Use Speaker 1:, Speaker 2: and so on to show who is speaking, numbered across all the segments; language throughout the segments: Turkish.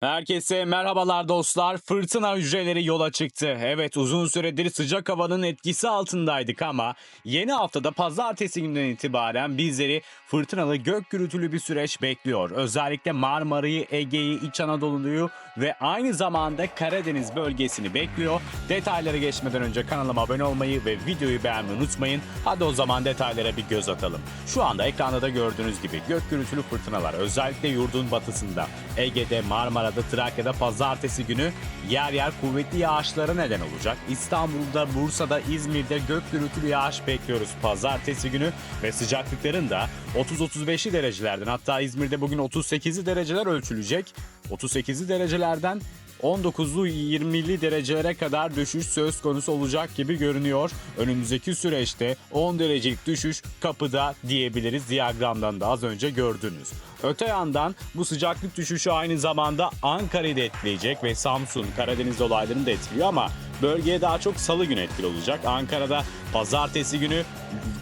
Speaker 1: Herkese merhabalar dostlar. Fırtına hücreleri yola çıktı. Evet uzun süredir sıcak havanın etkisi altındaydık ama yeni haftada pazartesi günden itibaren bizleri fırtınalı gök gürültülü bir süreç bekliyor. Özellikle Marmara'yı, Ege'yi, İç Anadolu'yu ve aynı zamanda Karadeniz bölgesini bekliyor. Detaylara geçmeden önce kanalıma abone olmayı ve videoyu beğenmeyi unutmayın. Hadi o zaman detaylara bir göz atalım. Şu anda ekranda da gördüğünüz gibi gök gürültülü fırtınalar özellikle yurdun batısında, Ege'de, Marmara'da, Trakya'da pazartesi günü yer yer kuvvetli yağışlara neden olacak. İstanbul'da, Bursa'da, İzmir'de gök gürültülü yağış bekliyoruz pazartesi günü ve sıcaklıkların da 30-35'li derecelerden hatta İzmir'de bugün 38'li dereceler ölçülecek. 38'li derecelerden 19'lu 20'li derecelere kadar düşüş söz konusu olacak gibi görünüyor. Önümüzdeki süreçte 10 derecelik düşüş kapıda diyebiliriz diyagramdan da az önce gördünüz. Öte yandan bu sıcaklık düşüşü aynı zamanda Ankara'yı da etkileyecek ve Samsun, Karadeniz olaylarını da etkiliyor ama bölgeye daha çok salı günü etkili olacak. Ankara'da pazartesi günü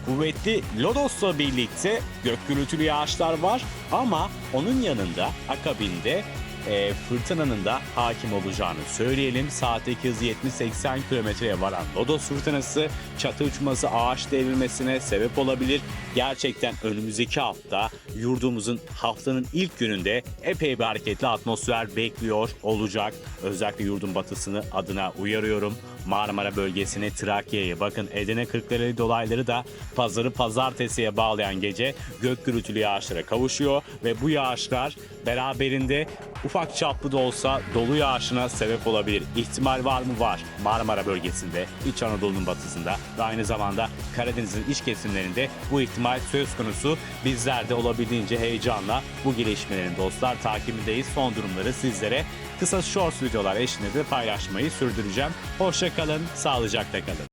Speaker 1: kuvvetli Lodos'la birlikte gök gürültülü yağışlar var ama onun yanında akabinde e, fırtınanın da hakim olacağını söyleyelim. Saatteki hızı 70-80 kilometreye varan Lodos fırtınası çatı uçması ağaç devrilmesine sebep olabilir. Gerçekten önümüzdeki hafta yurdumuzun haftanın ilk gününde epey bir hareketli atmosfer bekliyor olacak. Özellikle yurdun batısını adına uyarıyorum. Marmara bölgesine, Trakya'ya bakın Edirne Kırklareli dolayları da pazarı pazartesiye bağlayan gece gök gürültülü yağışlara kavuşuyor ve bu yağışlar beraberinde ufak çaplı da olsa dolu yağışına sebep olabilir. İhtimal var mı? Var. Marmara bölgesinde, İç Anadolu'nun batısında ve aynı zamanda Karadeniz'in iç kesimlerinde bu ihtimal söz konusu. Bizler de olabildiğince heyecanla bu gelişmelerin dostlar takibindeyiz. Son durumları sizlere kısa short videolar eşliğinde de paylaşmayı sürdüreceğim. Hoşça kalın, sağlıcakla kalın.